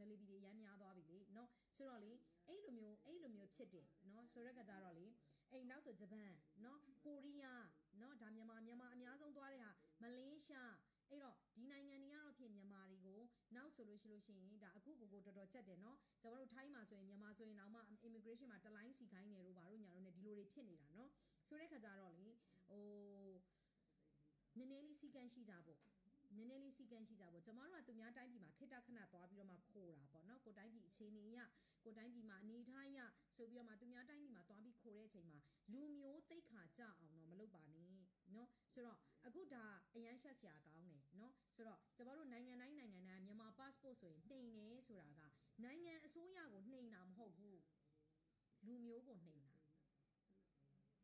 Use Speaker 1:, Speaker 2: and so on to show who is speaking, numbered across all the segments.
Speaker 1: ဂျယ်လီဘီတွေအများများသွားပြီလေနော်ဆိုတော့လေအဲ့လိုမျိုးအဲ့လိုမျိုးဖြစ်တယ်နော်ဆိုရက်ခါကြတော့လေအဲ့နောက်ဆိုဂျပန်နော်ကိုရီးယားနော်ဒါမြန်မာမြန်မာအများဆုံးသွားတဲ့ဟာမလေးရှားအဲ့တော့ဒီနိုင်ငံတွေကတော့ဖြစ်မြန်မာတွေကိုနောက်ဆိုလို့ရှိလို့ရှိရင်ဒါအခုကိုကိုတော်တော်ကြက်တယ်နော်ကျွန်တော်တို့ထိုင်းမှာဆိုရင်မြန်မာဆိုရင်တော့မှ immigration မှာတလိုင်းစီခိုင်းနေတော့ဘာလို့ညာတော့ ਨੇ ဒီလိုတွေဖြစ်နေတာနော်ဆိုတဲ့ခါကျတော့လေဟိုနည်းနည်းလေးစီကံရှိကြဖို့ နည်းနည်းလေးစီကန်းရှိကြဖို့ကျမတို့ကသူများတိုင်းပြည်မှာခိတ္တခဏသွားပြီးတော့မှခိုးတာပေါ့နော်ကိုတိုင်းပြည်အခြေအနေအရကိုတိုင်းပြည်မှာအနေထားအရဆိုပြီးတော့မှသူများတိုင်းပြည်မှာသွားပြီးခိုးတဲ့အချိန်မှာလူမျိုးသိက္ခာကြအောင်တော့မလုပ်ပါနဲ့နော်ဆိုတော့အခုဒါအရန်ရှက်စရာကောင်းတယ်နော်ဆိုတော့ကျမတို့နိုင်ငံတိုင်းနိုင်ငံတိုင်းမြန်မာ passport ဆိုရင်နှိမ်နေဆိုတာကနိုင်ငံအစိုးရကိုနှိမ်တာမဟုတ်ဘူးလူမျိုးကိုနှိမ်တာ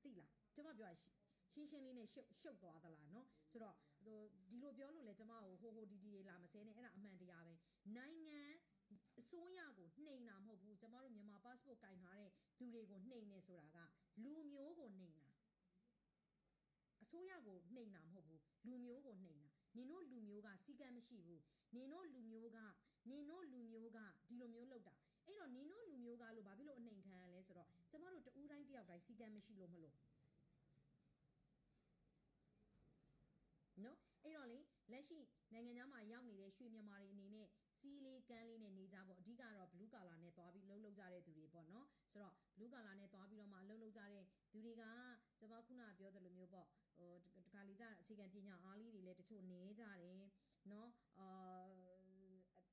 Speaker 1: သိလားကျမပြောရှင်းရှင်းလေးနဲ့ရှုပ်ရှုပ်သွားသလားเนาะဆိုတော့ ဟိုဒီလိုပြောလို့လဲကျမကိုဟိုဟိုဒီဒီတွေလာမစဲနဲ့အဲ့ဒါအမှန်တရားပဲနိုင်ငံအစိုးရကိုနှိမ်တာမဟုတ်ဘူးကျမတို့မြန်မာ passport ကင်ထားတဲ့သူတွေကိုနှိမ်နေဆိုတာကလူမျိုးကိုနှိမ်တာအစိုးရကိုနှိမ်တာမဟုတ်ဘူးလူမျိုးကိုနှိမ်တာနင်တို့လူမျိုးကစီကံမရှိဘူးနင်တို့လူမျိုးကနင်တို့လူမျိုးကဒီလိုမျိုးလုပ်တာအဲ့တော့နင်တို့လူမျိုးကလို့ဘာဖြစ်လို့အနှိမ်ခံရလဲဆိုတော့ကျမတို့တူးတိုင်းတယောက်တိုင်းစီကံမရှိလို့မလို့ နော်အဲ့တော့လေလက်ရှိနိုင်ငံသားမှာရောက်နေတဲ့ရွှေမြန်မာတွေအနေနဲ့စီးလေးကန်းလေးနဲ့နေကြပေါ့အဓိကတော့ blue color နဲ့သွားပြီးလှုပ်လှုပ်ကြတဲ့သူတွေပေါ့နော်ဆိုတော့ blue color နဲ့သွားပြီးတော့မှလှုပ်လှုပ်ကြတဲ့သူတွေကကျွန်မခုနပြောသလိုမျိုးပေါ့ဟိုတခါလေးကြအခြေခံပညာအားလေးတွေလည်းတချို့နေကြတယ်နော်အာ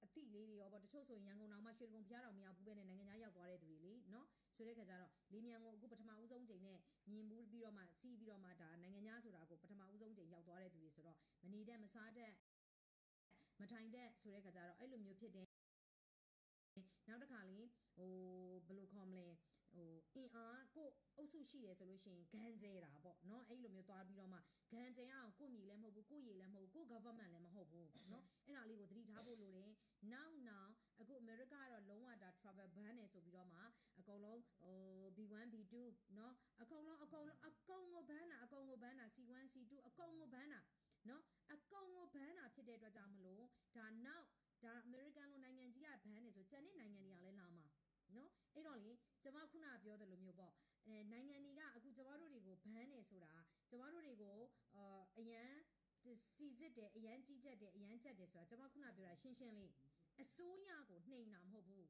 Speaker 1: အတိလေးတွေရောပေါ့တချို့ဆိုရင်ရန်ကုန်တောင်မှရွှေကုံဖျားတော်မရောက်ဘူးပဲနဲ့နိုင်ငံသားရောက်သွားတဲ့သူတွေလေနော်ဆိုတဲ့ခါကျတော့လေးမြန်ကိုအခုပထမဦးဆုံးချိန်နဲ့ မြင်ဘူးပြီးတော့မှစီးပြီးတော့မှဒါနိုင်ငံသားဆိုတာကိုပထမဦးဆုံးချိန်ရောက်သွားတဲ့သူတွေဆိုတော့မနေတတ်မစားတတ်မထိုင်တတ်ဆိုတဲ့ခါကျတော့အဲ့လိုမျိုးဖြစ်တယ်နောက်တစ်ခါလေးဟိုဘယ်လိုခေါ်မလဲဟိုအင်အားကိုအုပ်စုရှိတယ်ဆိုလို့ရှိရင်ဂန်ကျဲတာပေါ့เนาะအဲ့လိုမျိုးသွားပြီးတော့မှဂန်ကျဲအောင်ကိုမြေလည်းမဟုတ်ဘူးကိုရေလည်းမဟုတ်ဘူးကို government လည်းမဟုတ်ဘူးเนาะအဲ့ဒါလေးကိုသတိထားဖို့လိုတယ်နောက်နောက်အခု America ကတော့လုံးဝဒါ travel ban နေဆိုပြီးတော့မှအကုန်လုံးဟို B1 B2 เนาะအ ကုန်အကုန်ကိုဘန်းတာအကုန်ကိုဘန်းတာ C1 C2 အကုန်ကိုဘန်းတာနော်အကုန်ကိုဘန်းတာဖြစ်တဲ့အတွက်ကြောင့်မလို့ဒါနောက်ဒါ American လိုနိုင်ငံကြီးကဘန်းနေဆိုကျန်တဲ့နိုင်ငံတွေကလည်းလာမှာနော်အဲ့တော့လေကျမခုနပြောသလိုမျိုးပေါ့အဲနိုင်ငံတွေကအခုကျမတို့တွေကိုဘန်းနေဆိုတာကျမတို့တွေကိုအာအရန်စီစစ်တယ်အရန်ကြီးကြက်တယ်အရန်ကြက်တယ်ဆိုတာကျမခုနပြောတာရှင်းရှင်းလေးအစိုးရကိုနှိမ်တာမဟုတ်ဘူး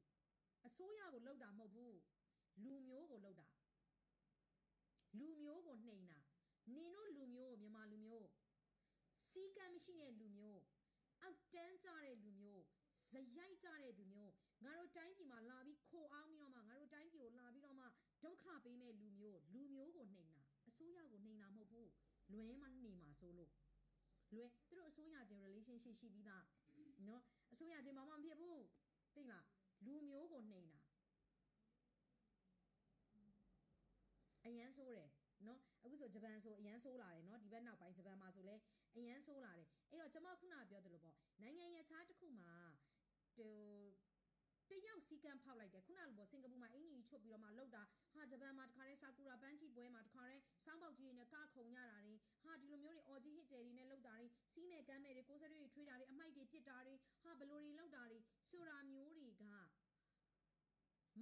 Speaker 1: အစိုးရကိုလှုပ်တာမဟုတ်ဘူးလူမျိုးကိုလှုပ်တာ လူမျိုးကိုနှိမ်တာနင်တို့လူမျိုးကိုမြန်မာလူမျိုးစီကံမရှိတဲ့လူမျိုးအောက်တန်းကြတဲ့လူမျိုးဇရိုက်ကြတဲ့သူမျိုးငါတို့တိုင်းပြည်မှာလာပြီးခိုအောင်ပြီးတော့မှငါတို့တိုင်းပြည်ကိုလာပြီးတော့မှဒုက္ခပေးမဲ့လူမျိုးလူမျိုးကိုနှိမ်တာအစိုးရကိုနှိမ်တာမဟုတ်ဘူးလွဲမှနေမှာဆိုလို့လွဲသူတို့အစိုးရချင်း relationship ရှိပြီးသားနော်အစိုးရချင်းဘာမှမဖြစ်ဘူးသိလားလူမျိုးကိုနှိမ်တာ အရန်ဆိုးတယ်နော်အခုဆိုဂျပန်ဆိုအရန်ဆိုးလာတယ်နော်ဒီဘက်နောက်ပိုင်းဂျပန်မှာဆိုလဲအရန်ဆိုးလာတယ်အဲ့တော့ကျွန်မခုနပြောသလိုပေါ့နိုင်ငံရခြားတစ်ခုမှာဟိုတယောက်စီကံဖောက်လိုက်တယ်ခုနလိုပေါ့စင်ကာပူမှာအင်ကြီးချွတ်ပြီးတော့မှလောက်တာဟာဂျပန်မှာတခါတည်းဆာကူရာပန်းချီပွဲမှာတခါတည်းစောင်းပေါက်ကြီးတွေနဲ့ကခုံရတာတွေဟာဒီလိုမျိုးတွေအော်ကြီးဟစ်ကျယ်တွေနဲ့လောက်တာတွေစီးမဲ့ကမ်းမဲ့တွေကိုစရွတွေထွေးတာတွေအမိုက်တွေပြစ်တာတွေဟာဘလိုတွေလောက်တာတွေဆိုတာမျိုးတွေက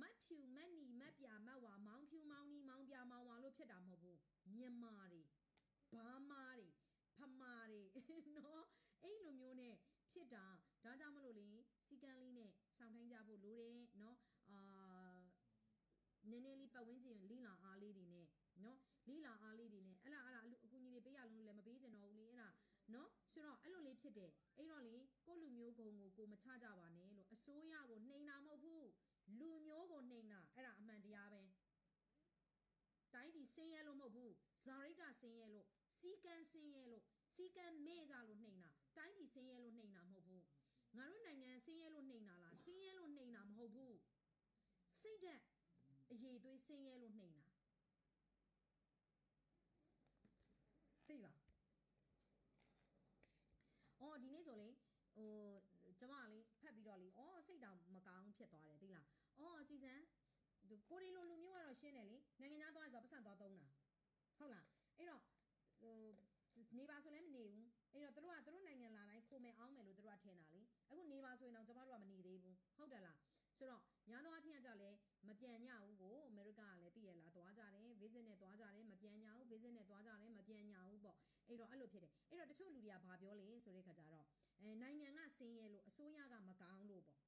Speaker 1: မတ်ဖြူမတ်နီမတ်ပြမတ်ဝါမောင်ဖြူမောင်နီမောင်ပြမောင်ဝါလို့ဖြစ်တာမဟုတ်ဘူးမြန်မာတွေဘာမာတွေဖမာတွေနော်အဲ့လိုမျိုးနဲ့ဖြစ်တာဒါကြောင့်မလို့လေစီကံလေးနဲ့စောင့်ထိုင်းကြဖို့လိုတယ်နော်အာနည်းနည်းလေးပတ်ဝန်းကျင်လိလာအားလေးတွေနဲ့နော်လိလာအားလေးတွေနဲ့အဲ့လားအဲ့လားအကူကြီးတွေပေးရလုံးလည်းမပေးကြတော့ဘူးလေအဲ့ဒါနော်ဆိုတော့အဲ့လိုလေးဖြစ်တယ်အဲ့တော့လေကိုလူမျိုးကုံကိုကိုမချကြပါနဲ့လို့အစိုးရကိုနှိမ်တာမဟုတ်ဘူး လူမျိုးကိုနှိမ်တာအဲ့ဒါအမှန်တရားပဲတိုင်းပြည်ဆင်းရဲလို့မဟုတ်ဘူးဇာရိတဆင်းရဲလို့စီကံဆင်းရဲလို့စီကံမဲ့ကြလို့နှိမ်တာတိုင်းပြည်ဆင်းရဲလို့နှိမ်တာမဟုတ်ဘူးငါတို့နိုင်ငံဆင်းရဲလို့နှိမ်တာလားဆင်းရဲလို့နှိမ်တာမဟုတ်ဘူးစိတ်ဓာတ်အရေးသွေးဆင်းရဲလို့နှိမ်တာသိလားအော်ဒီနေ့ဆိုလေဟိုကျမလေးဖတ် ပြီးတော့လေအော်စိတ်တောင်မကောင်းဖြစ်သွားတယ်သိလားအော်ကြည်စမ်းကိုရီလိုလူမျိုးကတော့ရှင်းတယ်လေနိုင်ငံသားသွားဆိုပတ်စံသွားသုံးတာဟုတ်လားအဲ့တော့ဟိုနေပါဆိုလည်းမနေဘူးအဲ့တော့တို့ကတို့နိုင်ငံလာတိုင်းခိုမယ်အောင်မယ်လို့တို့ကထင်တာလေအခုနေပါဆိုရင်တော့ကျမတို့ကမနေသေးဘူးဟုတ်တယ်လားဆိုတော့ညာသောအဖြစ်ကကြလဲမပြန်ညဘူးကိုအမေရိကကလည်းသိရလားသွားကြတယ် visit နဲ့သွားကြတယ်မပြန်ညဘူး visit နဲ့သွားကြတယ်မပြန်ညဘူးပေါ့အဲ့တော့အဲ့လိုဖြစ်တယ်အဲ့တော့တချို့လူတွေကဘာပြောလဲဆိုတဲ့ခါကျတော့ အဲနိုင်ငံကဆင်းရဲလို့အစိုးရကမကောင်းလို့ပေါ့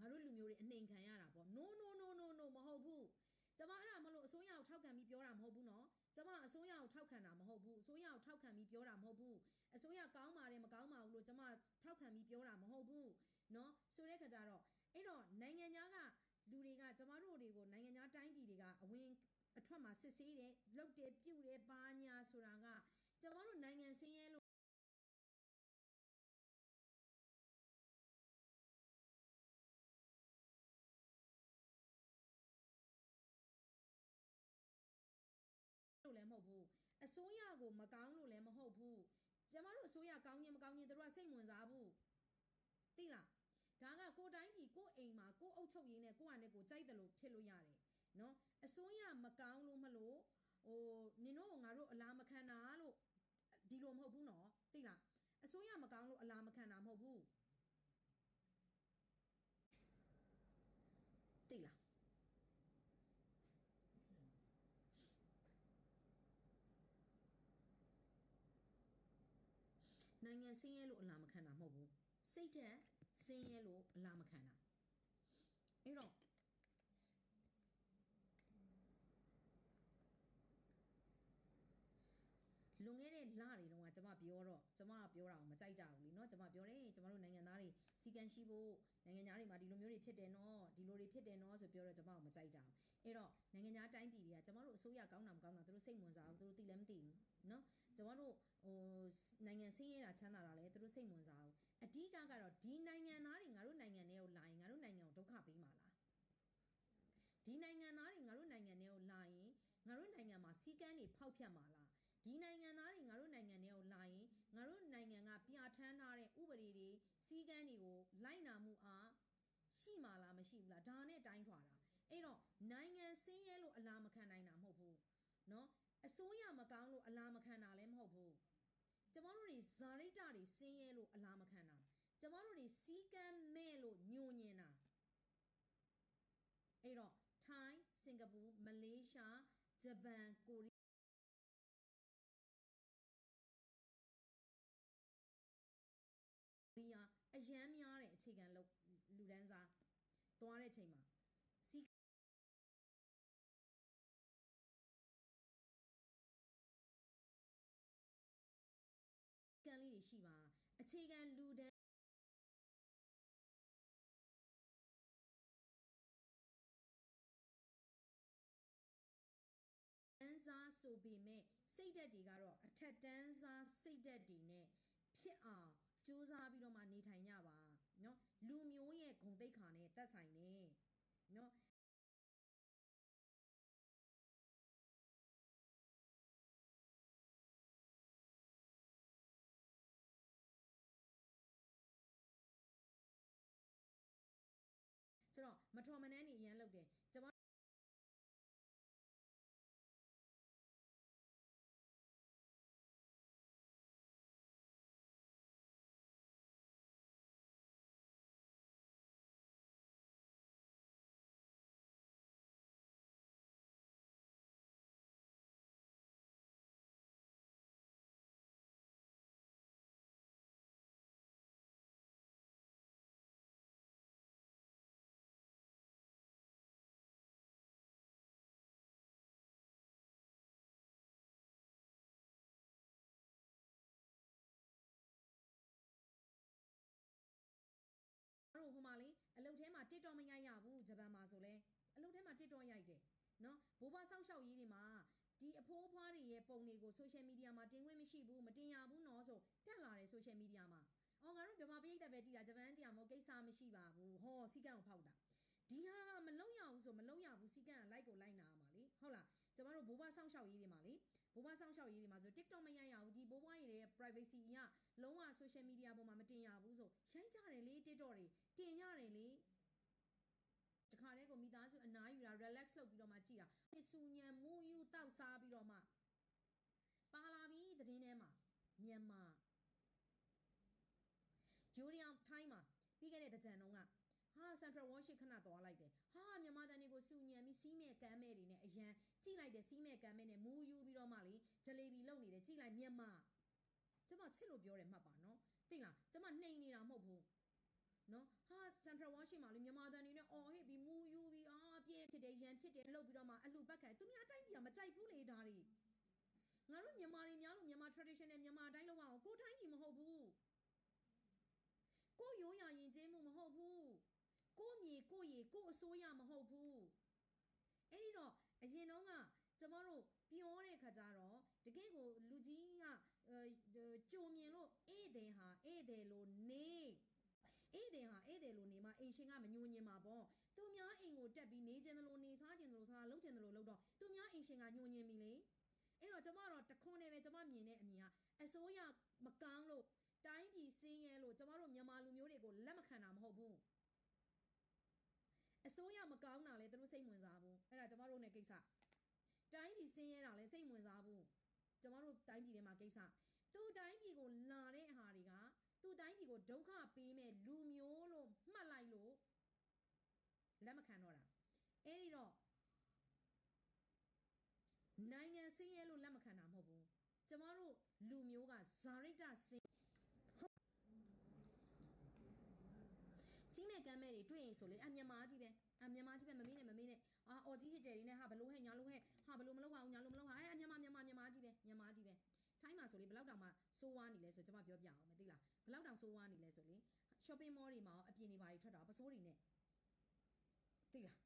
Speaker 1: ငါတို့လူမျိုးတွေအနှိမ်ခံရတာပေါ့ no no no no no မဟုတ်ဘူးကျမအဲ့ဒါမလို့အစိုးရကိုထောက်ခံပြီးပြောတာမဟုတ်ဘူးနော်ကျမအစိုးရကိုထောက်ခံတာမဟုတ်ဘူးအစိုးရကိုထောက်ခံပြီးပြောတာမဟုတ်ဘူးအစိုးရကောင်းပါတယ်မကောင်းပါဘူးလို့ကျမထောက်ခံပြီးပြောတာမဟုတ်ဘူးနော်ဆိုတဲ့ခါကျတော့အဲ့တော့နိုင်ငံသားကလူတွေကကျမတို့တွေကိုနိုင်ငံသားတိုင်းပြည်တွေကအဝင်အထွက်မှာစစ်ဆေးတယ်လုတ်တယ်ပြုတ်တယ်ဘာညာဆိုတာကကျမတို့နိုင်ငံဆင်းရဲလို့ စိုးရကိုမကောင်းလို့လည်းမဟုတ်ဘူးကျမတို့အစိုးရကောင်းခြင်းမကောင်းခြင်းတို့ကစိတ်ဝင်စားဘူးသိလားဒါကကိုတိုင်းပြည်ကိုအိမ်မှာကိုအုပ်ချုပ်ရေးနဲ့ကိုကနဲ့ကိုကြိုက်တယ်လို့ဖြစ်လို့ရတယ်နော်အစိုးရမကောင်းလို့မလို့ဟိုနင်တို့ကငါတို့အလားမခံတာလို့ဒီလိုမဟုတ်ဘူးနော်သိလားအစိုးရမကောင်းလို့အလားမခံတာမဟုတ်ဘူးသိလား နိုင်ငံစင်းရဲလို့အလားမခံတာမဟုတ်ဘူးစိတ်သက်စင်းရဲလို့အလားမခံတာအဲ့တော့လွန်ခဲ့တဲ့လတွေတုန်းကကျွန်မပြောတော့ကျွန်မပြောတာကိုမကြိုက်ကြဘူးလीเนาะကျွန်မပြောတယ်ကျွန်တော်တို့နိုင်ငံသားတွေစီကံရှိဖို့နိုင်ငံသားတွေမှာဒီလိုမျိုးတွေဖြစ်တယ်เนาะဒီလိုတွေဖြစ်တယ်เนาะဆိုပြောတော့ကျွန်မကိုမကြိုက်ကြဘူးအဲ့တော့နိုင်ငံသားတိုင်းပြည်တွေကကျွန်တော်တို့အစိုးရကောင်းတာမကောင်းတာသူတို့စိတ်ဝင်စားဘူးသူတို့သိလည်းမသိဘူးเนาะကျွန်တော်တို့ ဟိုနိုင်ငံဆင်းရဲတာချမ်းသာတာလည်းသူတို့စိတ်ဝင်စားဘူးအဓိကကတော့ဒီနိုင်ငံသားတွေငါတို့နိုင်ငံထဲကိုလာရင်ငါတို့နိုင်ငံကိုဒုက္ခပေးမှာလားဒီနိုင်ငံသားတွေငါတို့နိုင်ငံထဲကိုလာရင်ငါတို့နိုင်ငံမှာစီကန်းတွေဖောက်ဖျက်မှာလားဒီနိုင်ငံသားတွေငါတို့နိုင်ငံထဲကိုလာရင်ငါတို့နိုင်ငံကပြဋ္ဌာန်းထားတဲ့ဥပဒေတွေစီကန်းတွေကိုလိုက်နာမှုအားရှိမှာလားမရှိဘူးလားဒါနဲ့တိုင်းထွာတာအဲ့တော့နိုင်ငံစင်းရဲလို့အလားမခံနိုင်တာမဟုတ်ဘူးเนาะအစိုးရမကောင်းလို့အလားမခံတာလည်းမဟုတ်ဘူး ကျမတို့တွေဇာရိတတွေစင်းရဲလို့အလားမခံတာကျမတို့တွေစီကန်းမဲ့လို့ညှို့ညင်တာအဲ့တော့ထိုင်းစင်ကာပူမလေးရှားဂျပန်ကိုရီးရီးယားအရန်များတဲ့အခြေခံလူလူဒန်းစားသွားတဲ့ချိန်မှာ ရှိပါအခြေခံလူဒန်းတန်းစားဆိုပေမဲ့စိတ်ဓာတ်တွေကတော့အထက်တန်းစားစိတ်ဓာတ်တွေနဲ့ဖြစ်အောင်စူးစမ်းပြီးတော့မှနေထိုင်ကြပါเนาะလူမျိုးရဲ့ဂုံတိတ်ခါနဲ့တက်ဆိုင်နေเนาะ မထော်မနှမ်းနေအရန်လုပ်တယ် TikTok မရိုက်ရဘူးဂျပန်မှာဆိုလဲအလုပ်ထဲမှာ TikTok ရိုက်တယ်နော်ဘိုးဘဆောက်ရှောက်ရေးတွေမှာဒီအဖိုးဖွားတွေရဲ့ပုံတွေကို social media မှာတင်ခွင့်မရှိဘူးမတင်ရဘူးနော်ဆိုတက်လာတယ် social media မှာအော်ငါတို့မြန်မာပြည်သက်ပဲတည်တာဂျပန်တရားမဟုတ်ကိစ္စမရှိပါဘူးဟောစီကံကိုဖောက်တာဒီဟာကမလုံရဘူးဆိုမလုံရဘူးစီကံက like ကို like နာမှာလေဟုတ်လားကျမတို့ဘိုးဘဆောက်ရှောက်ရေးတွေမှာလေဘိုးဘဆောက်ရှောက်ရေးတွေမှာဆို TikTok မရိုက်ရဘူးဒီဘိုးဘွားရေးတွေရဲ့ privacy ကလုံးဝ social media ပေါ်မှာမတင်ရဘူးဆိုရိုက်ကြတယ်လေ TikTok တွေတင်ရတယ်လေတခါတည်းကိုမိသားစု အနားယူတာ relax လုပ်ပြီးတော့မှကြည်တာစူညံမူယူတောက်စားပြီးတော့မှပါလာပြီသတင်းထဲမှာမြန်မာဂျိုးရီအောင်ထိုင်းမှာပြီးခဲ့တဲ့တကြံတုန်းကဟာစန်ထရယ်ဝါရှိခဏသွားလိုက်တယ်ဟာမြန်မာတန်တွေကိုစူညံပြီးစီးမဲ့ကမ်းမဲ့တွေနဲ့အရန်ကြိလိုက်တယ်စီးမဲ့ကမ်းမဲ့နဲ့မူးယူပြီးတော့မှလေဂျလေဘီလုံနေတယ်ကြိလိုက်မြန်မာကျမချစ်လို့ပြောတယ်မှတ်ပါနော်သိလားကျမနှိမ်နေတာမဟုတ်ဘူးနော်ဟာစန်ထရယ်ဝါရှိမှာလေမြန်မာတန်တွေနဲ့အော်ဟစ်ပြီးမူးယူပြီးအာပြည့် ဖြစ်တယ်ရန်ဖြစ်တယ်လှုပ်ပြီးတော့မှအလှပတ်ခံသူများအတိုင်းပြည်ကမကြိုက်ဘူးလေဒါတွေငါတို့မြန်မာတွေများလို့မြန်မာ traditional မြန်မာအတိုင်းလောက်အောင်ကိုတိုင်းပြည်မဟုတ်ဘူးကိုရိုးရာရင်ကျေးမှုမဟုတ်ဘူးကိုမြေကိုရီကိုအစိုးရမဟုတ်ဘူးအဲ့ဒီတော့အရင်တော့ကကျမတို့ပြောတဲ့ခါကျတော့တကယ့်ကိုလူကြီးကအဲကြုံမြင်လို့ဧည့်သည်ဟာဧည့်သည်လို့နေဧည့်သည်ဟာဧည့်သည်လို့နေမှအိမ်ရှင်ကမညိုညင်ပါပေါ့ သူများအိမ်ကိုတက်ပြီးနေခြင်းသလိုနေစားခြင်းသလိုစားလုပ်ခြင်းသလိုလုပ်တော့သူများအိမ်ရှင်ကညိုညင်ပြီလေအဲ့တော့ကျမတော့တခွန်းနဲ့ပဲကျမမြင်တဲ့အမြင်ကအစိုးရမကောင်းလို့တိုင်းပြည်စင်းရဲလို့ကျမတို့မြန်မာလူမျိုးတွေကိုလက်မခံတာမဟုတ်ဘူးအစိုးရမကောင်းတာလဲသူတို့စိတ်ဝင်စားဘူးအဲ့ဒါကျမတို့ ਨੇ ကိစ္စတိုင်းပြည်စင်းရဲတာလဲစိတ်ဝင်စားဘူးကျမတို့တိုင်းပြည်ထဲမှာကိစ္စသူတိုင်းပြည်ကိုလာတဲ့အဟာတွေကသူတိုင်းပြည်ကိုဒုက္ခပေးမဲ့လူမျိုးလို့မှတ်လိုက်လို့ လက်မခံတော့တာအဲ့ဒီတော့နိုင်ငံစင်းရဲလို့လက်မခံတာမဟုတ်ဘူးကျမတို့လူမျိုးကဇာရိတစင်းစီးမဲ့ကမ်းမဲ့တွေတွေ့ရင်ဆိုလေအမြန်မာကြီးပဲအမြန်မာကြီးပဲမမေးနဲ့မမေးနဲ့အာအော်ကြီးဟစ်ကျယ်တွေနဲ့ဟာဘလို့ဟဲ့ညာလို့ဟဲ့ဟာဘလို့မလုပ်ပါဘူးညာလို့မလုပ်ပါအဲ့အမြန်မာမြန်မာမြန်မာကြီးပဲမြန်မာကြီးပဲထိုင်းမှာဆိုလေဘလောက်တောင်မှစိုးဝါးနေလဲဆိုကျွန်မပြောပြအောင်မသိလားဘလောက်တောင်စိုးဝါးနေလဲဆိုလေ shopping mall တွေမှာရောအပြင်တွေပါတွေထွက်တာပစိုးတွေနဲ့ သိလား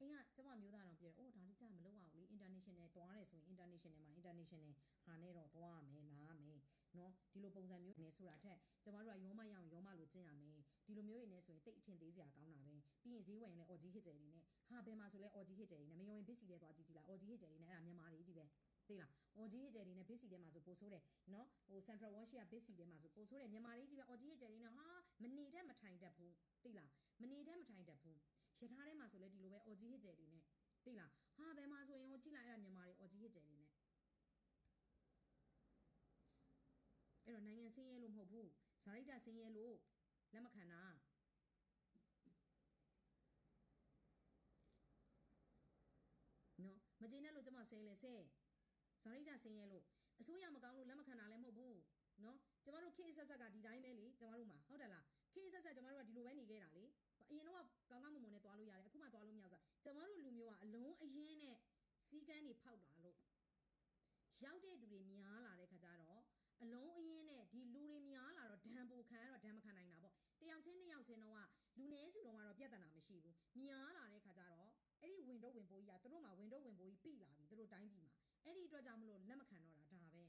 Speaker 1: အိမ်ကကျမမျိုးသားတော့ပြောတယ်အိုးဒါလေးကြာမလုပ်အောင်လေ international သွားတယ်ဆိုရင် international မှာ international ဟာနဲ့တော့သွားရမယ်လာရမယ်နော်ဒီလိုပုံစံမျိုးနေဆိုတာထက်ကျမတို့ကရောမရအောင်ရောမလိုကျင့်ရမယ်ဒီလိုမျိုးတွေနေဆိုရင်တိတ်အထင်သေးစရာကောင်းတာပဲပြီးရင်ဈေးဝယ်ရင်လည်း orgy hit ကျယ်တွေနဲ့ဟာဘယ်မှာဆိုလဲ orgy hit ကျယ်တွေနဲ့မယုံရင် busy တွေသွားကြည့်ကြည့်လား orgy hit ကျယ်တွေနဲ့အဲ့ဒါမြန်မာတွေကြီးပဲသိလား orgy hit ကျယ်တွေနဲ့ busy တွေမှာဆိုပို့ဆိုးတယ်နော်ဟို central wash က busy တွေမှာဆိုပို့ဆိုးတယ်မြန်မာတွေကြီးပဲ orgy hit ကျယ်တွေနဲ့ဟာမနေတတ်မထိုင်တတ်ဘူးသိလားမနေတတ်မထိုင်တတ်ဘူး ရထားထဲမှာဆိုလဲဒီလိုပဲအော်ဂျီဟစ်ကျယ်တွေနဲ့သိလား။ဟာဘယ်မှာဆိုရင်ဟိုကြည့်လိုက်အဲ့ဒါမြန်မာတွေအော်ဂျီဟစ်ကျယ်တွေနဲ့အဲ့တော့နိုင်ငံစင်းရဲလို့မဟုတ်ဘူး။ဇာရိတစင်းရဲလို့လက်မခံတာ။နော်မကျေနပ်လို့ကျမဆဲလဲဆဲဇာရိတဆင်းရဲလို့အစိုးရမကောင်းလို့လက်မခံတာလည်းမဟုတ်ဘူးနော်ကျမတို့ခေတ်ဆက်ဆက်ကဒီတိုင်းပဲလေကျမတို့မှာဟုတ်တယ်လားခေတ်ဆက်ဆက်ကျမတို့ကဒီလိုပဲနေခဲ့တာလေ အရင်တော့ကောင်းကောင်းမွန်မွန်နဲ့သွားလို့ရတယ်အခုမှသွားလို့မရဘူးဆိုကျမတို့လူမျိုးကအလုံးအရင်နဲ့စီကန်းတွေဖောက်လာလို့ရောက်တဲ့သူတွေများလာတဲ့ခါကျတော့အလုံးအရင်နဲ့ဒီလူတွေများလာတော့ဒဏ်ပိုခံရတော့ဒဏ်မခံနိုင်တာပေါ့တယောက်ချင်းတစ်ယောက်ချင်းတော့ကလူနည်းစုတော့ကတော့ပြဿနာမရှိဘူးများလာတဲ့ခါကျတော့အဲ့ဒီဝင်တော့ဝင်ပိုးကြီးကသူတို့မှာဝင်တော့ဝင်ပိုးကြီးပြလာပြီသူတို့တိုင်းပြည်မှာအဲ့ဒီအတွက်ကြောင့်မလို့လက်မခံတော့တာဒါပဲ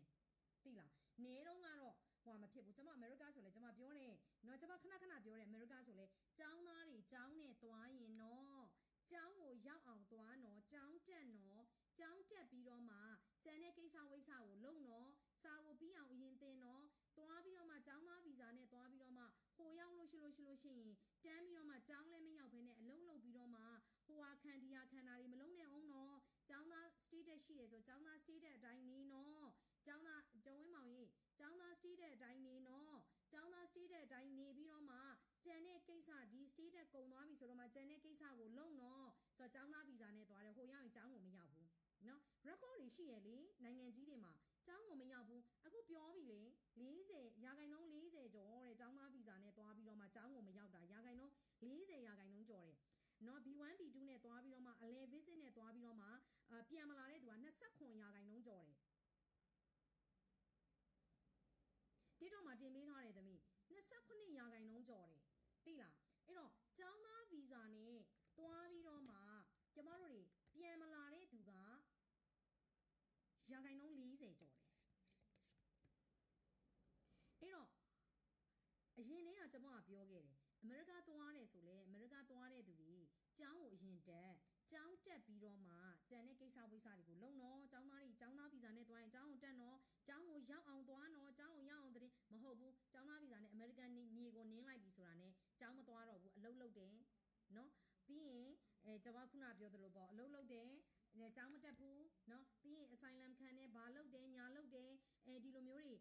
Speaker 1: သိလားနေတော့ကတော့ဟိုမဖြစ်ဘူးကျွန်မအမေရိကဆိုလဲကျွန်မပြောနေ နော်ကျွန်မခဏခဏပြောတယ်အမေရိကဆိုလဲကျောင်းသားတွေကျောင်းနဲ့သွားရင်နော်ကျောင်းကိုရောက်အောင်သွားနော်ကျောင်းတက်နော်ကျောင်းတက်ပြီးတော့မှကျန်တဲ့ကိစ္စဝိစ္စကိုလုံနော်စာကိုပြီးအောင်အရင်သင်နော်သွားပြီးတော့မှကျောင်းသားဗီဇာနဲ့သွားပြီးတော့မှဟိုရောက်လို့ရှိလို့ရှိလို့ရှိရင်တန်းပြီးတော့မှကျောင်းလည်းမရောက်ဘဲနဲ့အလုံးလုံးပြီးတော့မှဟိုဟာခံဒီယာခံတာတွေမလုံးနဲ့အောင်နော်ကျောင်းသား status ရှိတယ်ဆိုကျောင်းသား status အတိုင်းနေနော်ကျောင်းသားကျောင်းဝင်းမောင်ကြီးကျောင်းသား status အတိုင်းနေနော် ကျောင်းသား stay တဲ့အတိုင်းနေပြီးတော့မှကျန်တဲ့ကိစ္စဒီ stay တက်ကုန်သွားပြီဆိုတော့မှကျန်တဲ့ကိစ္စကိုလုံတော့ဆိုတော့ကျောင်းသားဗီဇာနဲ့သွားတယ်ဟိုရောက်ရင်ကျောင်းကိုမရောက်ဘူးနော် record တွေရှိရလေနိုင်ငံကြီးတွေမှာကျောင်းကိုမရောက်ဘူးအခုပြောပြီလေ40ရာခိုင်နှုန်း40ကျော်တဲ့ကျောင်းသားဗီဇာနဲ့သွားပြီးတော့မှကျောင်းကိုမရောက်တာရာခိုင်နှုန်း40ရာခိုင်နှုန်းကျော်တယ်နော် B1 B2 နဲ့သွားပြီးတော့မှအလဲ visit နဲ့သွားပြီးတော့မှပြန်မလာတဲ့သူက29ရာခိုင်နှုန်းကျော်တယ် တိတော့မှတင်ပေးထားတယ်သမီး29ရာခိုင်နှုန်းကျော်တယ်သိလားအဲ့တော့ကျောင်းသားဗီဇာနဲ့သွားပြီးတော့မှကျမတို့တွေပြန်မလာတဲ့သူကရာခိုင်နှုန်း40ကျော်တယ်အဲ့တော့အရင်တည်းကကျွန်မကပြောခဲ့တယ်အမေရိကသွားတယ်ဆိုလဲအမေရိကသွားတဲ့သူတွေကျောင်းကိုအရင်တက်ကျောင်းတက်ပြီးတော့မှကြံတဲ့ကိစ္စဝိစ္စတွေကိုလုံတော့ကျောင်းသားတွေကျောင်းသားဗီဇာနဲ့သွားရင်ကျောင်းကိုတက်တော့ ကျောင်းကိုရောက်အောင်သွားတော့ကျောင်းကိုရောက်အောင်တဲ့မဟုတ်ဘူးကျောင်းသားဗီဇာနဲ့အမေရိကန်မြေကိုနင်းလိုက်ပြီဆိုတာနဲ့ကျောင်းမသွားတော့ဘူးအလုပ်လုပ်တယ်နော်ပြီးရင်အဲကျွန်မခုနပြောသလိုပေါ့အလုပ်လုပ်တယ်အဲကျောင်းမတက်ဘူးเนาะပြီးရင် asylum ခံတယ်ဘာလုပ်တယ်ညာလုပ်တယ်အဲဒီလိုမျိုးတွေ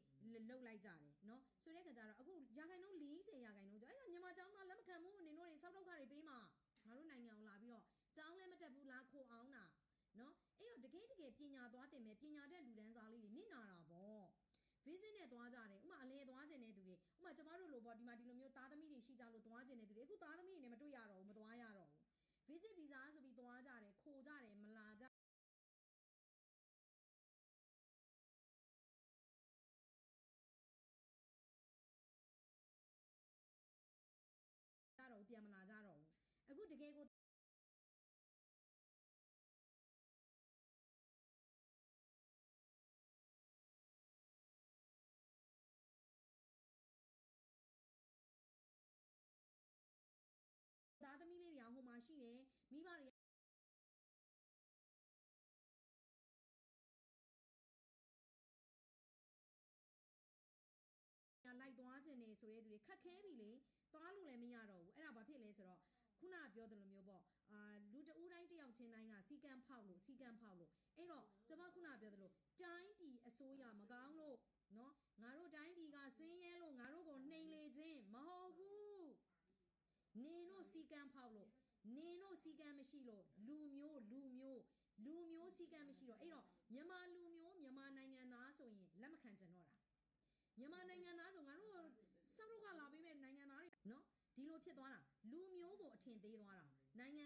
Speaker 1: လုပ်လိုက်ကြတယ်เนาะဆိုတဲ့ခါကျတော့အခုရာခိုင်နှုန်း40ရာခိုင်နှုန်းကျော်အဲ့ဒါညီ ပေးမှာငါတို့နိုင်ငံကိုလာပြီးတော့ကျောင်းလည်းမ ညာသွားတင်မယ်ပညာတတ်လူတန်းစားလေးတွေနစ်နာတာပေါ့ visit နဲ့သွားကြတယ်ဥမာအလဲသွားခြင်းတဲ့သူတွေဥမာကျမတို့လိုပေါ့ဒီမှာဒီလိုမျိုးသားသမီးတွေရှိကြလို့သွားခြင်းတဲ့သူတွေအခုသားသမီးတွေနဲ့မတွေ့ရတော့ဘူးမသွားရတော့ဘူး visit visa ဆိုပြီးသွားကြတယ် လေးတွေကဟိုမှာရှိတယ်မိဘတွေလိုက်သွားခြင်းနေဆိုတဲ့သူတွေခက်ခဲပြီလေသွားလို့လည်းမရတော့ဘူးအဲ့ဒါဘာဖြစ်လဲဆိုတော့ခုနကပြောသလိုမျိုးပေါ့အာလူတဦးတိုင်းတစ်ယောက်ချင်းတိုင်းကစီကံဖောက်လို့စီကံဖောက်လို့အဲ့တော့ကျွန်မခုနကပြောသလိုတိုင်းပြည်အစိုးရမကောင်းလို့နော်ငါတို့တိုင်းပြည်ကစင်းရဲလို့ငါတို့ကိုနှိမ်လေခြင်းမဟုတ်ဘူး နင်တို့စီကံဖောက်လို့နင်တို့စီကံမရှိလို့လူမျိုးလူမျိုးလူမျိုးစီကံမရှိတော့အဲ့တော့မြန်မာလူမျိုးမြန်မာနိုင်ငံသားဆိုရင်လက်မခံကြတော့တာမြန်မာနိုင်ငံသားဆိုငါတို့စောက်တော့ကလာပေးမဲ့နိုင်ငံသားတွေနော်ဒီလိုဖြစ်သွားတာလူမျိုးကိုအထင်သေးသွားတာနိုင်ငံ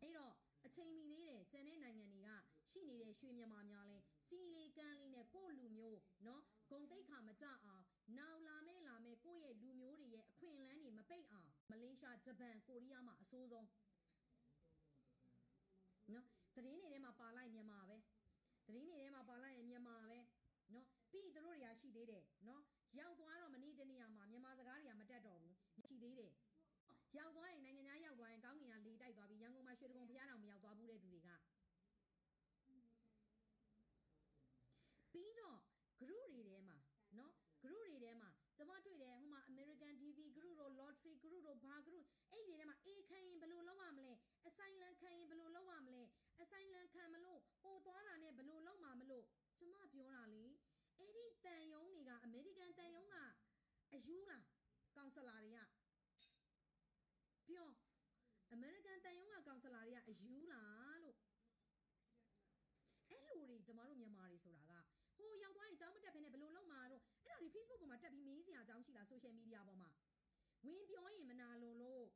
Speaker 1: အဲ့တော့အချိန်မီသေးတယ်ကျန်တဲ့နိုင်ငံတွေကရှိနေတဲ့ရွှေမြန်မာများလဲစီလီကန်လေးနဲ့ကိုယ့်လူမျိုးနော်ဂုံတိတ်ခါမကြအောင်နောက်လာမဲ့လာမဲ့ကိုယ့်ရဲ့လူမျိုးတွေရဲ့အခွင့်အလမ်းတွေမ ပိတ်အောင်မလေးရှားဂျပန်ကိုရီးယားမှာအဆိုးဆုံးနော်သတင်းတွေထဲမှာပါလိုက်မြန်မာပဲသတင်းတွေထဲမှာပါလိုက်ရင်မြန်မာပဲနော်ပြီးသူတို့တွေကရှိသေးတယ်နော်ရောက်သွားတော့မနေ့တနေ့မှာမြန်မာစကားတွေကမတက်တော့ဘူးရှိသေးတယ်ရောက်သွားရင်နိုင်ငံသားရောက်သွားရင်ကောင်းကင်ကလေတိုက်သွားပြီးရန်ကုန်မှာရွှေတကုံဖျားတောင်မရောက်သွားဘူးတဲ့သူတွေကပြီးတော့ group တွေထဲမှာနော် group တွေထဲမှာ ကျွန်မတွေ့တယ်ဟိုမှာ American TV group တို့ lottery group တို့ဘာ group အဲ့ဒီထဲမှာအေးခံရင်ဘယ်လိုလုပ်ရမလဲအဆိုင်လန်ခံရင်ဘယ်လိုလုပ်ရမလဲအဆိုင်လန်ခံမလို့ဟိုသွားတာနဲ့ဘယ်လိုလုပ်မှာမလို့ကျွန်မပြောတာလေအဲ့ဒီတန်ယုံတွေကအမေရိကန်တန်ယုံကအယူလားကောင်ဆလာတွေကပြောအမေရိကန်တန်ယုံကကောင်ဆလာတွေကအယူလားလို့အဲ့လိုတွေကျမတို့မြန်မာတွေဆိုတာကဟိုရောက်သွားရင်အကြောင်းမတက်ဖ ೇನೆ ဘယ်လိုလုပ်မှာတော့ အဲ့ဒါတွေ Facebook ပေါ်မှာတက်ပြီးမေးစရာအကြောင်းရှိလား social media ပေါ်မှာဝင်ပြောရင်မနာလွန်လို့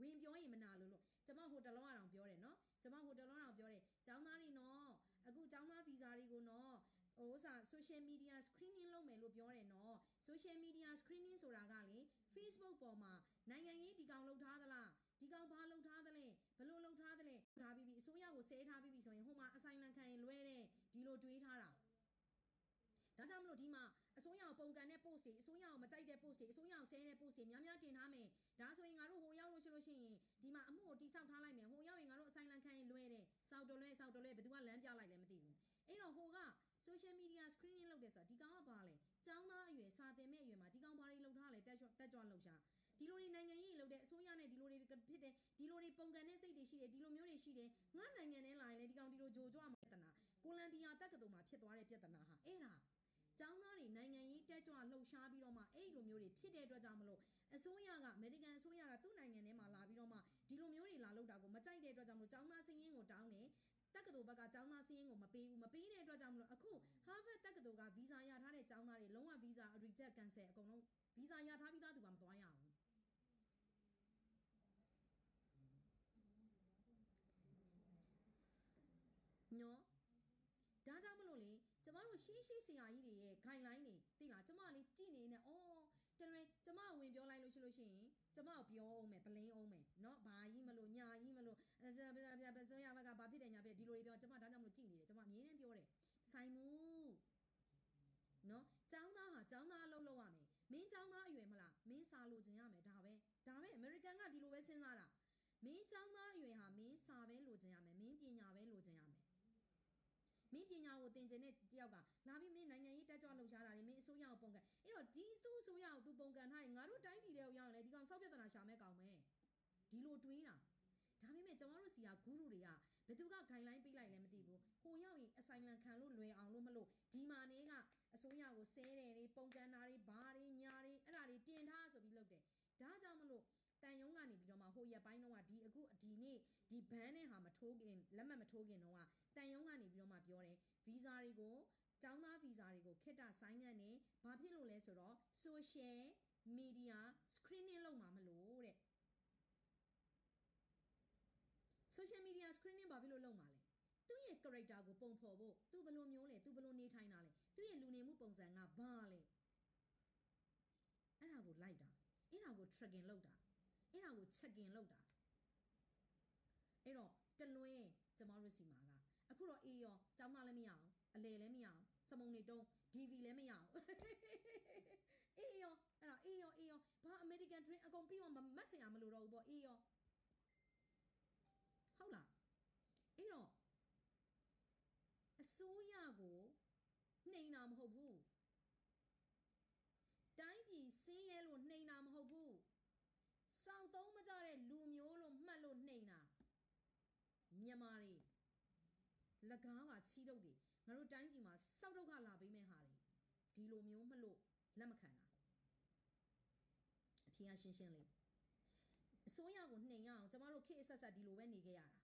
Speaker 1: ဝင်ပြောရင်မနာလွန်လို့ကျမဟိုတလုံးအောင်ပြောတယ်နော်ကျမဟိုတလုံးအောင်ပြောတယ်ចောင်းသားတွေနော်အခုចောင်းသားဗီဇာတွေကိုနော်ဟိုဥစား social media screening လုပ်မယ်လို့ပြောတယ်နော် social media screening ဆိုတာကလေ Facebook ပေါ်မှာနိုင်ငံရေးဒီကောင်လုပ်ထားသလားဒီကောင်ဘာလုပ်ထားသလဲဘလို့လုပ်ထားသလဲထားပြီးပြီအစိုးရကိုဆဲထားပြီးပြီဆိုရင်ဟိုမှာအဆိုင်လန်ခံရင်လွဲတဲ့ဒီလိုတွေးထားတာ ဒါကြောင့်မလို့ဒီမှာအစိုးရကိုပုံကန်တဲ့ post တွေအစိုးရကိုမကြိုက်တဲ့ post တွေအစိုးရကိုဆဲတဲ့ post တွေများများတင်ထားမယ်ဒါဆိုရင်ငါတို့ဟိုရောက်လို့ရှိလို့ရှိရင်ဒီမှာအမှုကိုတိစောက်ထားလိုက်မယ်ဟိုရောက်ရင်ငါတို့အဆိုင်လန်ခံရင်လွဲတဲ့စောက်တော်လွဲစောက်တော်လွဲဘယ်သူကလမ်းပြလိုက်လဲမသိဘူးအဲ့တော့ဟိုက social media screening လုပ်တယ်ဆိုတာဒီကောင်ကပါလဲចောင်းသားအရွယ်စာတင်မဲ့အရွယ်မှာဒီကောင်ဘာတွေလုပ်ထားလဲတက်ကြွတက်ကြွလှုပ်ရှားဒီလိုတွေနိုင်ငံရေးလုပ်တဲ့အစိုးရနဲ့ဒီလိုတွေဖြစ်တယ်ဒီလိုတွေပုံကန်တဲ့စိတ်တွေရှိတယ်ဒီလိုမျိုးတွေရှိတယ်ငါနိုင်ငံထဲလာရင်လေဒီကောင်ဒီလိုဂျိုကြွမှာပြဿနာကိုလံဘီယာတက္ကသိုလ်မှာဖြစ်သွားတဲ့ပြဿနာဟာအဲ့ဒါ ကျောင်းသားတွေနိုင်ငံရေးတက်ကြွလှုပ်ရှားပြီးတော့မှအဲ့လိုမျိုးတွေဖြစ်တဲ့အတွက်ကြောင့်မလို့အစိုးရကအမေရိကန်အစိုးရကသူ့နိုင်ငံထဲမှာလာပြီးတော့မှဒီလိုမျိုးတွေလာလုပ်တာကိုမကြိုက်တဲ့အတွက်ကြောင့်မလို့ကျောင်းသားစင်းရင်းကိုတောင်းတယ်တက္ကသိုလ်ဘက်ကကျောင်းသားစင်းရင်းကိုမပေးဘူးမပေးတဲ့အတွက်ကြောင့်မလို့အခု Harvard တက္ကသိုလ်ကဗီဇာရထားတဲ့ကျောင်းသားတွေလုံးဝဗီဇာ reject cancel အကုန်လုံးဗီဇာရထားပြီးသားသူကမသွားရအောင်နော်ဒါကြောင့်မလို့လေ ကျမတို့ရှေးရှေးဆရာကြီးတွေရဲ့ guideline တွေသိလားကျမလေးကြည်နေနေအော်တလွင်ကျမဝင်ပြောလိုက်လို့ရှိလို့ရှိရင်ကျမကိုပြောအောင်မယ်ဗလင်းအောင်မယ်เนาะဘာကြီးမလို့ညာကြီးမလို့အဲဆိုရဘက်ကဘာဖြစ်တယ်ညာဖြစ်တယ်ဒီလိုတွေပြောကျမဒါကြောင့်မလို့ကြည်နေတယ်ကျမအမြဲတမ်းပြောတယ်ဆိုင်မှုเนาะចောင်းသားဟာចောင်းသားအလုပ်လုပ်ရမယ်မင်းចောင်းသားအရွယ်မလားမင်းစာလိုချင်ရမယ်ဒါပဲဒါပဲအမေရိကန်ကဒီလိုပဲစဉ်းစားတာမင်းចောင်းသားအရွယ်ဟာမင်းစာပဲလိုချင်ရမယ် ယ် မင်းပညာကိုသင်ကျင်တဲ့တယောက်ကလာပြီးမင်းနိုင်ငံရေးတက်ကြွလှုပ်ရှားတာတွေမင်းအစိုးရကိုပုံကန်အဲ့တော့ဒီသူ့အစိုးရကိုသူပုံကန်ထားရင်ငါတို့တိုင်းပြည်တွေကိုရောက်ရင်လေဒီကောင်စောက်ပြဿနာရှာမဲ့ကောင်ပဲဒီလိုတွေးတာဒါပေမဲ့ကျွန်တော်တို့စီကဂူးရူတွေကဘယ်သူက guideline ပေးလိုက်လဲမသိဘူးဟိုရောက်ရင် assignment ခံလို့လွယ်အောင်လို့မလို့ဒီမာနေကအစိုးရကိုဆဲတယ်တွေပုံကန်တာတွေဘာတွေညာတွေအဲ့ဒါတွေတင်ထားဆိုပြီးလုပ်တယ်ဒါကြောင့်ဟိုရက်ပိုင်းတော့ကဒီအခုဒီနေ့ဒီဘန်းနဲ့ဟာမထိုးခင်လက်မှတ်မထိုးခင်တော့က တန်ယုံကနေပြီးတော့မှပြောတယ်ဗီဇာတွေကိုကျောင်းသားဗီဇာတွေကိုခက်တာဆိုင်းငံ့နေဘာဖြစ်လို့လဲဆိုတော့ social media screening လုပ်မှာမလို့တဲ့ social media screening ဘာဖြစ်လို့လုပ်မှာလဲသူ့ရဲ့ character ကိုပုံဖော်ဖို့သူဘယ်လိုမျိုးလဲသူဘယ်လိုနေထိုင်တာလဲသူ့ရဲ့လူနေမှုပုံစံကဘာလဲအဲ့ဒါကိုလိုက်တာအဲ့ဒါကို tracking လုပ်တာအဲ့ဒါကို checking လုပ်တာအဲ့တော့တလွဲကျမတို့ စီမှာကအခုတော့အေးရောကျောင်းသားလည်းမရအောင်အလဲလည်းမရအောင်စမုံနေတုံး DV လည်းမရအောင်အေးရောအဲ့ဒါအေးရောအေးရောဘာ American dream အကုန်ပြီးတော့မမတ်စင်ရမလို့တော့ဘူးပေါ့အေးရောဟုတ်လားအဲ့တော့အစိုးရကိုနှိမ်တာမဟုတ်ဘူးတိုင်းပြည်စင်းရဲလို့နှိမ်တာမဟုတ်ဘူးစောင့်သုံးမကြတဲ့လူမျိုးလို့မှတ်လို့နှိမ်တာမြန်မာတွေ လကားပါချီးတော့တွေငါတို့တိုင်းပြည်မှာစောက်ဒုက္ခလာပေးမဲ့ဟာတွေဒီလိုမျိုးမလို့လက်မခံတာအဖြေကရှင်းရှင်းလေးအစိုးရကိုနှိမ်ရအောင်ကျမတို့ခေတ်အဆက်ဆက်ဒီလိုပဲနေခဲ့ရတာ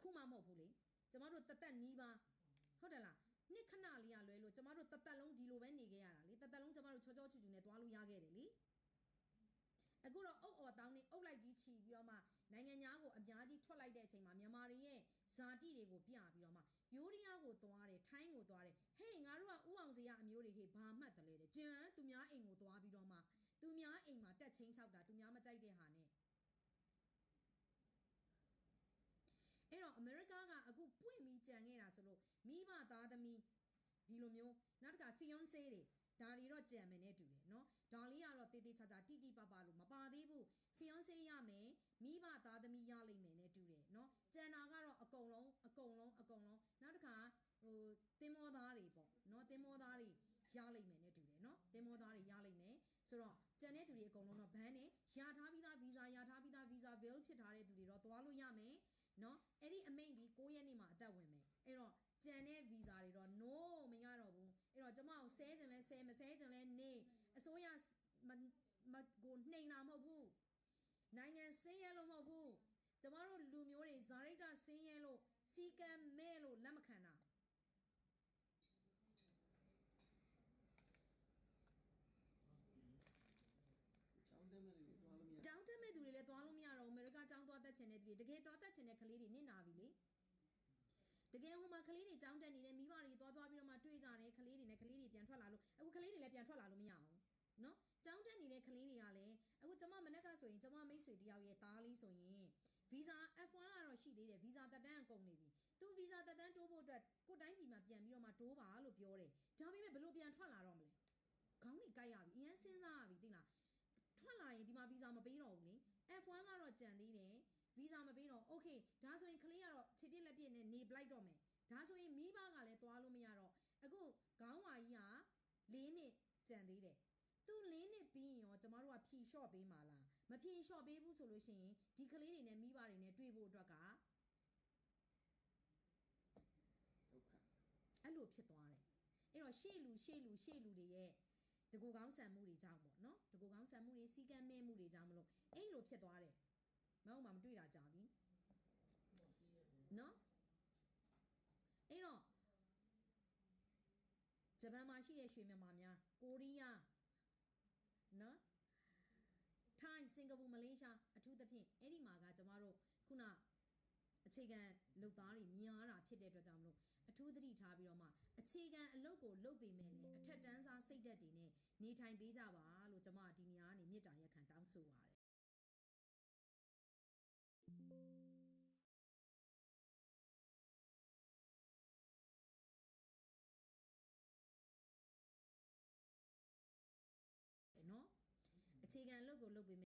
Speaker 1: ခုမှမဟုတ်ဘူးလေကျမတို့တသက်နီးပါဟုတ်တယ်လားနှစ်ခဏလေးရလွဲလို့ကျမတို့တသက်လုံးဒီလိုပဲနေခဲ့ရတာလေတသက်လုံးကျမတို့ချောချောချူချူနဲ့သွားလို့ရခဲ့တယ်လေအခုတော့အုပ်အော်တောင်းနေအုပ်လိုက်ကြီးချီပြီးတော့မှနိုင်ငံသားကိုအများကြီးထွက်လိုက်တဲ့အချိန်မှာမြန်မာတွေရဲ့ ဇာတိတွေကိုပြပြီးတော့မှယိုးရီးယားကိုသွားတယ်ထိုင်းကိုသွားတယ်ဟေးငါတို့ကဥအောင်စရာအမျိုးတွေဟေးဘာမှတ်တယ်လေတဲ့ကျန်သူများအိမ်ကိုသွားပြီးတော့မှသူများအိမ်မှာတက်ချင်းချောက်တာသူများမကြိုက်တဲ့ဟာနဲ့အဲ့တော့အမေရိကကအခုပွင့်ပြီးကြံခဲ့တာဆိုလို့မိဘသားသမီးဒီလိုမျိုးနောက်တစ်ခါ fiance တွေဒါတွေတော့ကြံမယ်နဲ့တူတယ်เนาะဒါလေးကတော့တေးသေးချာချာတိတိပပလို့မပါသေးဘူး fiance ရမယ်မိဘသားသမီးရလိမ့်မယ်နဲ့တူတယ်เนาะ ကျန်တာကတော့အကုန်လုံးအကုန်လုံးအကုန်လုံးနောက်တစ်ခါဟိုတင်မောသားတွေပေါ့နော်တင်မောသားတွေရလိမ့်မယ်နဲ့တူတယ်နော်တင်မောသားတွေရလိမ့်မယ်ဆိုတော့ကျန်တဲ့သူတွေအကုန်လုံးတော့ဘန်းနဲ့ရထားပြီးသား visa ရထားပြီးသား visa bill ဖြစ်ထားတဲ့သူတွေတော့သွားလို့ရမယ်နော်အဲ့ဒီအမိန့်ဒီ9ရက်နေ့မှာအသက်ဝင်မယ်အဲ့တော့ကျန်တဲ့ visa တွေတော့ no မရတော့ဘူးအဲ့တော့ကျမကိုဆဲကျင်လဲဆဲမဆဲကျင်လဲနေအစိုးရမကိုနှိမ်တာမဟုတ်ဘူးနိုင်ငံဆင်းရဲလို့မဟုတ်ဘူး ကျမတို့လူမျိုးတွေဇာရိတစင်းရဲလို့စီကံမဲ့လို့လက်မခံတာ
Speaker 2: ချောင်းတက်မဲ့တွေသွားလို့မရ
Speaker 1: ကျောင်းတက်မဲ့သူတွေလည်းသွားလို့မရတော့ဘူးအမေရိကကျောင်းသွားတက်ချင်တဲ့သူတွေတကယ်သွားတက်ချင်တဲ့ကလေးတွေနစ်နာပြီလေတကယ်ဟိုမှာကလေးတွေကျောင်းတက်နေတဲ့မိဘတွေသွားသွားပြီးတော့မှတွေ့ကြတယ်ကလေးတွေနဲ့ကလေးတွေပြန်ထွက်လာလို့အခုကလေးတွေလည်းပြန်ထွက်လာလို့မရအောင်နော်ကျောင်းတက်နေတဲ့ကလေးတွေကလည်းအခုကျမမနေ့ကဆိုရင်ကျမမိတ်ဆွေတယောက်ရဲ့သားလေးဆိုရင် ဗီဇာ F1 ကတော့ရှိသေးတယ်ဗီဇာတက်တန်းကကုန်နေပြီသူဗီဇာတက်တန်းတိုးဖို့အတွက်ကိုယ်တိုင်းပြည်မှာပြန်ပြီးတော့မှတိုးပါလို့ပြောတယ်ဒါပေမဲ့ဘယ်လိုပြန်ထွက်လာတော့မလဲခေါင်းကြီးကိုက်ရပြီအရင်စဉ်းစားရပြီသိလားထွက်လာရင်ဒီမှာဗီဇာမပေးတော့ဘူးလေ F1 ကတော့ကြံသေးတယ်ဗီဇာမပေးတော့ okay ဒါဆိုရင်ကလေးကတော့ခြေပြက်လက်ပြက်နဲ့နေပလိုက်တော့မယ်ဒါဆိုရင်မိဘကလည်းသွားလို့မရတော့အခုခေါင်းဝါကြီးက၄နှစ်ကြံသေးတယ်သူ၄နှစ်ပြီးရင်ရောကျမတို့ကဖြီလျှော့ပေးမှာလား မဖြီလျှော့ပေးဘူးဆိုလို့ရှိရင်ဒီကလေးတွေနဲ့မိဘတွေနဲ့တွေ့ဖို့အတွက်က
Speaker 2: ဒုက္ခ
Speaker 1: အဲ့လိုဖြစ်သွားတယ်အဲ့တော့ရှေ့လူရှေ့လူရှေ့လူတွေရဲ့တကူကောင်းဆန်မှုတွေကြောင့်ပေါ့နော်တကူကောင်းဆန်မှုတွေစီကံမဲ့မှုတွေကြောင့်မလို့အဲ့လိုဖြစ်သွားတယ်မဟုတ်မှမတွေ့တာကြာပြီနော်အဲ့တော့ဂျပန်မှာရှိတဲ့ရွှေမြန်မာများကိုရီးယားနော် ထိုင်းစင်ကာပူမလေးရှားအထူးသဖြင့်အဲ့ဒီမှာကကျမတို့ခုနအခြေခံလုပ်သားတွေများတာဖြစ်တဲ့အတွက်ကြောင့်မလို့အထူးသတိထားပြီးတော့မှအခြေခံအလုပ်ကိုလုပ်ပေမဲ့လည်းအထက်တန်းစားစိတ်ဓာတ်တွေနဲ့နေထိုင်ပေးကြပါလို့ကျမဒီနေရာကနေမေတ္တာရက်ခံတောင်းဆိုပါတယ် ခံအလုပ်ကိုလုပ်ပေမဲ့